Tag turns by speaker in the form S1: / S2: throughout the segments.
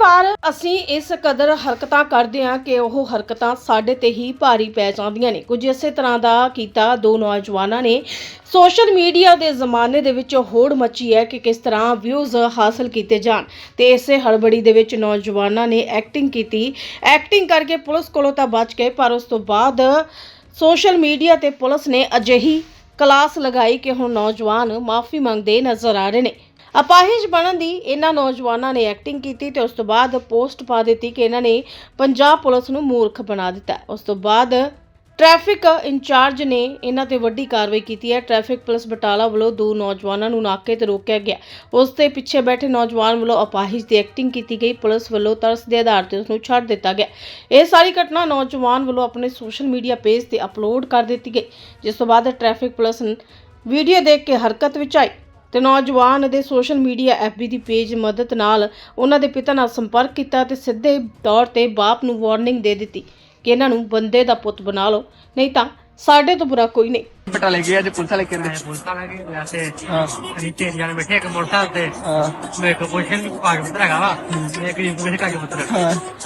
S1: ਵਾਰ ਅਸੀਂ ਇਸ ਕਦਰ ਹਰਕਤਾਂ ਕਰਦੇ ਹਾਂ ਕਿ ਉਹ ਹਰਕਤਾਂ ਸਾਡੇ ਤੇ ਹੀ ਭਾਰੀ ਪੈ ਜਾਂਦੀਆਂ ਨੇ। ਕੁਝ ਇਸੇ ਤਰ੍ਹਾਂ ਦਾ ਕੀਤਾ ਦੋ ਨੌਜਵਾਨਾਂ ਨੇ। ਸੋਸ਼ਲ ਮੀਡੀਆ ਦੇ ਜ਼ਮਾਨੇ ਦੇ ਵਿੱਚ ਹੋੜ ਮੱਚੀ ਹੈ ਕਿ ਕਿਸ ਤਰ੍ਹਾਂ ਵਿਊਜ਼ ਹਾਸਲ ਕੀਤੇ ਜਾਣ। ਤੇ ਇਸੇ ਹੜਬੜੀ ਦੇ ਵਿੱਚ ਨੌਜਵਾਨਾਂ ਨੇ ਐਕਟਿੰਗ ਕੀਤੀ। ਐਕਟਿੰਗ ਕਰਕੇ ਪੁਲਿਸ ਕੋਲੋਂ ਤਾਂ ਬਚ ਗਏ, ਪਰ ਉਸ ਤੋਂ ਬਾਅਦ ਸੋਸ਼ਲ ਮੀਡੀਆ ਤੇ ਪੁਲਿਸ ਨੇ ਅਜਿਹੀ ਕਲਾਸ ਲਗਾਈ ਕਿ ਹੁਣ ਨੌਜਵਾਨ ਮਾਫੀ ਮੰਗਦੇ ਨਜ਼ਰ ਆ ਰਹੇ ਨੇ। ਅਪਾਹਿਜ ਬਣਨ ਦੀ ਇਹਨਾਂ ਨੌਜਵਾਨਾਂ ਨੇ ਐਕਟਿੰਗ ਕੀਤੀ ਤੇ ਉਸ ਤੋਂ ਬਾਅਦ ਪੋਸਟ ਪਾ ਦਿੱਤੀ ਕਿ ਇਹਨਾਂ ਨੇ ਪੰਜਾਬ ਪੁਲਿਸ ਨੂੰ ਮੂਰਖ ਬਣਾ ਦਿੱਤਾ। ਉਸ ਤੋਂ ਬਾਅਦ ਟ੍ਰੈਫਿਕ ਇੰਚਾਰਜ ਨੇ ਇਹਨਾਂ ਤੇ ਵੱਡੀ ਕਾਰਵਾਈ ਕੀਤੀ ਹੈ। ਟ੍ਰੈਫਿਕ ਪੁਲਿਸ ਬਟਾਲਾ ਵੱਲੋਂ ਦੋ ਨੌਜਵਾਨਾਂ ਨੂੰ ਨਾਕੇ ਤੇ ਰੋਕਿਆ ਗਿਆ। ਉਸ ਦੇ ਪਿੱਛੇ ਬੈਠੇ ਨੌਜਵਾਨ ਵੱਲੋਂ ਅਪਾਹਿਜ ਦੀ ਐਕਟਿੰਗ ਕੀਤੀ ਗਈ। ਪੁਲਿਸ ਵੱਲੋਂ ਤਰਸ ਦੇ ਆਧਾਰ ਤੇ ਉਸ ਨੂੰ ਛੱਡ ਦਿੱਤਾ ਗਿਆ। ਇਹ ਸਾਰੀ ਘਟਨਾ ਨੌਜਵਾਨ ਵੱਲੋਂ ਆਪਣੇ ਸੋਸ਼ਲ ਮੀਡੀਆ ਪੇਜ ਤੇ ਅਪਲੋਡ ਕਰ ਦਿੱਤੀ ਗਈ, ਜਿਸ ਤੋਂ ਬਾਅਦ ਟ੍ਰੈਫਿਕ ਪੁਲਿਸ ਵੀਡੀਓ ਦੇਖ ਕੇ ਹਰਕਤ ਵਿੱਚ ਆਈ। ਤੇ ਨੌਜਵਾਨ ਦੇ ਸੋਸ਼ਲ ਮੀਡੀਆ ਐਫਬੀ ਦੀ ਪੇਜ ਮਦਦ ਨਾਲ ਉਹਨਾਂ ਦੇ ਪਿਤਾ ਨਾਲ ਸੰਪਰਕ ਕੀਤਾ ਤੇ ਸਿੱਧੇ ਤੌਰ ਤੇ ਬਾਪ ਨੂੰ ਵਾਰਨਿੰਗ ਦੇ ਦਿੱਤੀ ਕਿ ਇਹਨਾਂ ਨੂੰ ਬੰਦੇ ਦਾ ਪੁੱਤ ਬਣਾ ਲਓ। ਨਹੀਂ ਤਾਂ ਸਾਡੇ ਤੋਂ ਬੁਰਾ ਕੋਈ ਨਹੀਂ।
S2: ਪਟਾ ਲੈ ਅੱਜ ਪੁਲਿਸ ਵਾਲੇ ਕਹਿੰਦੇ
S3: ਪੁਲਿਸ ਵਾਲਾ ਕਿ ਵੈਸੇ ਅਸੀਂ ਤਿੰਨ ਜਣੇ ਬੈਠੇ ਇੱਕ ਮੋਟਰਸਾਈਕਲ ਤੇ। ਮੇਰੇ ਕੋਲ ਕੁਸ਼ਨ ਕਾਗਜ਼ ਪੱਤਰ ਹੈਗਾ ਵਾ। ਇੱਕ ਜੀ ਕੋਈ ਕਾਗਜ਼ ਪੱਤਰ।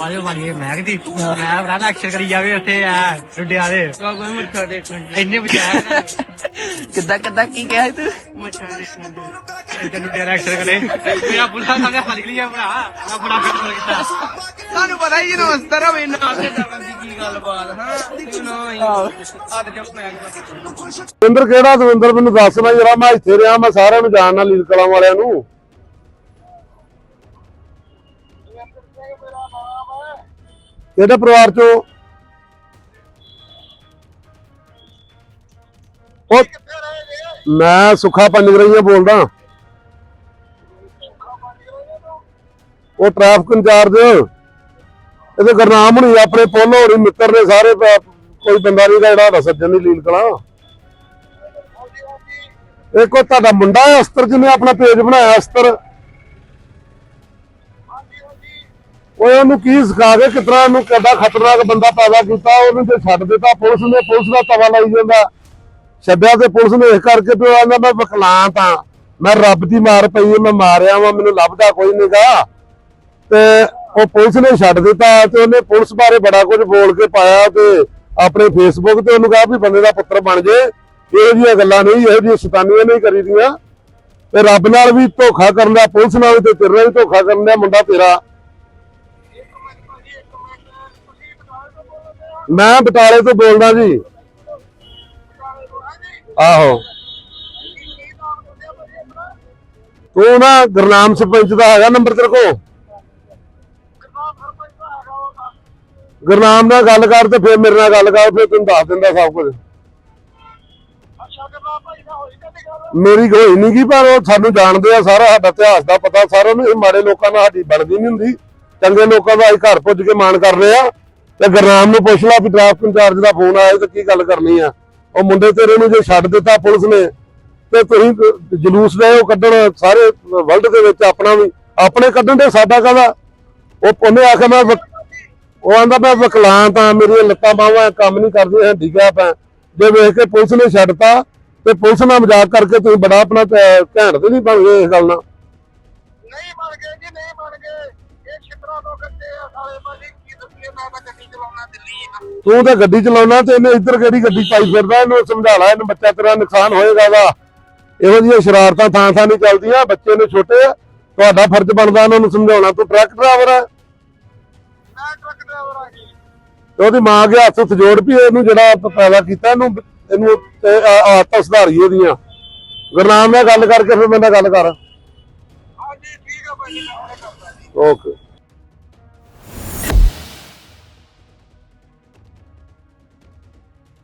S3: ਆਜੋ ਮਾਰੀਏ ਮੈਂ ਦੀ ਮੈਂ ਬਰਾਨਾ ਅਕਸ਼ਰ ਕਰੀ ਜਾਵੇ ਉੱਥੇ ਆ ਰੁੱਡਿਆ ਦੇ। ਕੋਈ ਮੁੱਠਾ ਦੇ ਇੰਨੇ ਬਚਾਇਆ
S2: ਕਿੱਦਾਂ ਕਿੱਦਾਂ ਕੀ ਕਿਹਾ ਤੂੰ?
S3: ਮੁੱਠਾ ਦੇ ਇਹ ਰੁੱਡਿਆ ਦਾ ਅਕਸ਼ਰ ਕਰੇ। ਮੇਰਾ ਪੁਲਿਸ ਵਾਲਾ ਹੱਲ ਲਿਆ ਭਰਾ ਮੈਂ ਬੜਾ ਫਿੱਟ ਕੀਤਾ।
S2: ਤੁਹਾਨੂੰ ਪਤਾ ਹੀ ਜਦੋਂ ਅਸਤਰ ਹੋਵੇ ਨਾ ਤੇ ਡਰਨ ਦੀ ਕੀ ਗੱਲ ਬਾਤ ਹਾਂ ਨਾ ਹੀ ਅੱਜ ਜੱਪ ਮੈਂ
S4: ਦਵਿੰਦਰ ਕਿਹੜਾ ਦਵਿੰਦਰ? ਮੈਨੂੰ ਦੱਸ ਮੈਂ ਜਰਾ, ਮੈਂ ਇੱਥੇ ਰਿਹਾ, ਮੈਂ ਸਾਰਿਆਂ ਨੂੰ ਜਾਣਨਾ ਲੀਲ ਕਲਾਂ ਵਾਲਿਆਂ ਨੂੰ। ਕਿਹੜੇ ਪਰਿਵਾਰ ਚੋਂ? ਉਹ ਮੈਂ ਸੁੱਖਾ ਪੰਜਗਰਈਆ ਬੋਲਦਾ। ਉਹ ਟ੍ਰੈਫਿਕ ਇੰਚਾਰਜ। ਇਹਦੇ ਗੁਰਨਾਮ ਹੁਣੀ ਆਪਣੇ ਪੁੱਲ ਹੋਣੀ ਮਿੱਤਰ ਨੇ ਸਾਰੇ, ਕੋਈ ਬੰਦਾ ਨਹੀਂ ਜਿਹੜਾ ਸੱਜਣ ਦੀ ਲੀਲ ਕਲਾਂ ਇਹ ਤੁਹਾਡਾ ਮੁੰਡਾ ਹੈ ਅਸਤਰ ਜਿਹਨੇ ਆਪਣਾ ਪੇਜ ਬਣਾਇਆ ਅਸਤਰ। ਉਹ ਉਹਨੂੰ ਕੀ ਸਿਖਾ ਕੇ ਕਿਤਨਾ ਉਹਨੂੰ ਕਿੱਡਾ ਖਤਰਨਾਕ ਬੰਦਾ ਪੈਦਾ ਕੀਤਾ ਉਹਨੂੰ ਜੇ ਛੱਡ ਦਿੱਤਾ ਪੁਲਿਸ ਨੇ ਪੁਲਿਸ ਦਾ ਤਵਾ ਲਾਈ ਜਾਂਦਾ। ਛੱਡਿਆ ਤੇ ਪੁਲਿਸ ਨੇ ਇਸ ਕਰਕੇ ਪਿਓ ਆਂਦਾ ਮੈਂ ਵਿਕਲਾਂਤ ਆ ਮੈਂ ਰੱਬ ਦੀ ਮਾਰ ਪਈ ਹੈ, ਮੈਂ ਮਾਰਿਆ ਵਾਂ ਮੈਨੂੰ ਲੱਭਦਾ ਕੋਈ ਨਹੀਂਗਾ ਤੇ ਉਹ ਪੁਲਿਸ ਨੇ ਛੱਡ ਦਿੱਤਾ ਤੇ ਉਹਨੇ ਪੁਲਿਸ ਬਾਰੇ ਬੜਾ ਕੁਝ ਬੋਲ ਕੇ ਪਾਇਆ ਤੇ ਆਪਣੇ ਫੇਸਬੁੱਕ ਤੇ ਉਹਨੂੰ ਕਿਹਾ ਵੀ ਬੰਦੇ ਦਾ ਪੁੱਤਰ ਬਣ ਜੇ। ਇਹੋ ਜਿਹੀਆਂ ਗੱਲਾਂ ਨਹੀਂ, ਇਹੋ ਜਿਹੀਆਂ ਸ਼ੈਤਾਨੀਆਂ ਨਹੀਂ ਕਰੀਦੀਆਂ। ਤੇ ਰੱਬ ਨਾਲ ਵੀ ਧੋਖਾ ਕਰਨ ਦਾ, ਪੁਲਿਸ ਨਾਲ ਵੀ ਤੇ ਤੇਰੇ ਨਾਲ ਵੀ ਧੋਖਾ ਕਰਨ ਦਾ ਮੁੰਡਾ ਤੇਰਾ। ਮੈਂ ਬਟਾਲੇ ਤੋਂ ਬੋਲਦਾ ਜੀ। ਆਹੋ। ਤੂੰ ਨਾ ਗੁਰਨਾਮ ਸਰਪੰਚ ਦਾ ਹੈਗਾ ਨੰਬਰ ਤੇਰੇ ਕੋ ਗੁਰਨਾਮ ਨਾਲ ਗੱਲ ਕਰ ਤੇ ਫਿਰ ਮੇਰੇ ਨਾਲ ਗੱਲ ਕਰ, ਫਿਰ ਤੈਨੂੰ ਦੱਸ ਦਿੰਦਾ ਸਭ ਕੁਝ। ਮੇਰੀ ਹੋਈ ਨਹੀਂ ਕੀ ਪਰ ਉਹ ਸਾਨੂੰ ਜਾਣਦੇ ਆ ਸਾਰਾ, ਸਾਡਾ ਇਤਿਹਾਸ ਦਾ ਪਤਾ, ਸਾਰਿਆਂ ਨੂੰ ਇਹ ਮਾੜੇ ਲੋਕਾਂ ਨਾਲ ਸਾਡੀ ਬਣਦੀ ਨਹੀਂ ਹੁੰਦੀ। ਚੰਗੇ ਲੋਕਾਂ ਦਾ ਘਰ ਪੁੱਜ ਕੇ ਮਾਣ ਕਰ ਰਹੇ ਆ। ਤੇ ਗੁਰਨਾਮ ਨੂੰ ਪੁੱਛ ਲਾ ਵੀ ਟ੍ਰੈਫਿਕ ਇੰਚਾਰਜ ਦਾ ਫੋਨ ਆਇਆ ਤੇ ਕੀ ਗੱਲ ਕਰਨੀ ਆ। ਉਹ ਮੁੰਡੇ ਤੇਰੇ ਨੂੰ ਜੇ ਛੱਡ ਦਿੱਤਾ ਪੁਲਿਸ ਨੇ, ਤੇ ਤੁਸੀਂ ਜਲੂਸ ਲੈ ਉਹ ਕੱਢਣ ਸਾਰੇ ਵਰਲਡ ਦੇ ਵਿੱਚ ਆਪਣਾ ਵੀ, ਆਪਣੇ ਕੱਢਣ ਦੇ ਸਾਡਾ ਕਾਹਦਾ? ਉਹ ਉਹਨੇ ਆਖਿਆ, ਮੈਂ ਉਹ ਆਂਦਾ, ਮੈਂ ਵਿਕਲਾਂਤ ਆ, ਮੇਰੀਆਂ ਲੱਤਾਂ ਬਾਹਾਂ ਕੰਮ ਨਹੀਂ ਕਰਦੀਆਂ, ਹੈਂਡੀਕੈਪ ਆ। ਜੇ ਵੇਖ ਕੇ ਪੁਲਿਸ ਨੇ ਛੱਡਤਾ ਤੇ ਪੁਲਿਸ ਨਾਲ ਮਜ਼ਾਕ ਕਰਕੇ ਤੁਸੀਂ ਬੜਾ ਆਪਣਾ ਘੈਂਟ ਤੇ ਨਹੀਂ ਬਣ ਗਏ ਇਸ ਗੱਲ ਨਾਲ।
S5: ਨਹੀਂ ਬਣ ਗਏ ਜੀ ਨਹੀਂ ਬਣ ਗਏ। ਇਹ ਛਿੱਤਰਾਂ ਤੋਂ ਕੱਟੇ ਆ ਸਾਰੇ ਭਾਜੀ ਕੀ ਦੱਸੀਏ ਮੈਂ ਤਾਂ ਗੱਡੀ ਚਲਾਉਣਾ ਦਿੱਲੀ
S4: ਤੂੰ ਤਾਂ ਗੱਡੀ ਚਲਾਉਣਾ ਤੇ ਇਹਨੇ ਇੱਧਰ ਕਿਹੜੀ ਗੱਡੀ ਪਾਈ ਫਿਰਦਾ ਇਹਨੂੰ ਸਮਝਾ ਲੈ ਇਹਨੂੰ ਬੱਚਾ ਤੇਰਾ ਨੁਕਸਾਨ ਹੋਏਗਾ ਦਾ ਇਹੋ ਜਿਹੀਆਂ ਸ਼ਰਾਰਤਾਂ ਥਾਂ ਥਾਂ ਨਹੀਂ ਚੱਲਦੀਆਂ ਬੱਚੇ ਨੇ ਛੋਟੇ ਆ ਤੁਹਾਡਾ ਫਰਜ਼ ਬਣਦਾ ਉਹਨਾਂ ਨੂੰ ਸਮਝਾਉਣਾ ਤੂੰ ਟਰੱਕ ਡਰਾਈਵਰ ਆ।
S5: ਮੈਂ ਟਰੱਕ ਡਰਾਈਵਰ ਆ ਜੀ।
S4: ਤੇ ਉਹਦੀ ਮਾਂ ਕੇ ਹੱਥ ਜੋੜ ਵੀ ਇਹਨੂੰ ਜਿਹੜਾ ਪੈਦਾ ਕੀਤਾ ਇਹਨੂੰ ਇਹਨੂੰ ਆਦਤਾਂ ਸੁਧਾਰੀਏ ਇਹਦੀਆਂ ਗੁਰਨਾਮ ਨਾਲ ਗੱਲ ਕਰਕੇ ਫਿਰ ਮੇਰੇ ਨਾਲ ਗੱਲ ਕਰ।
S5: ਹਾਂਜੀ ਠੀਕ ਆ ਜੀ
S4: ਓਕੇ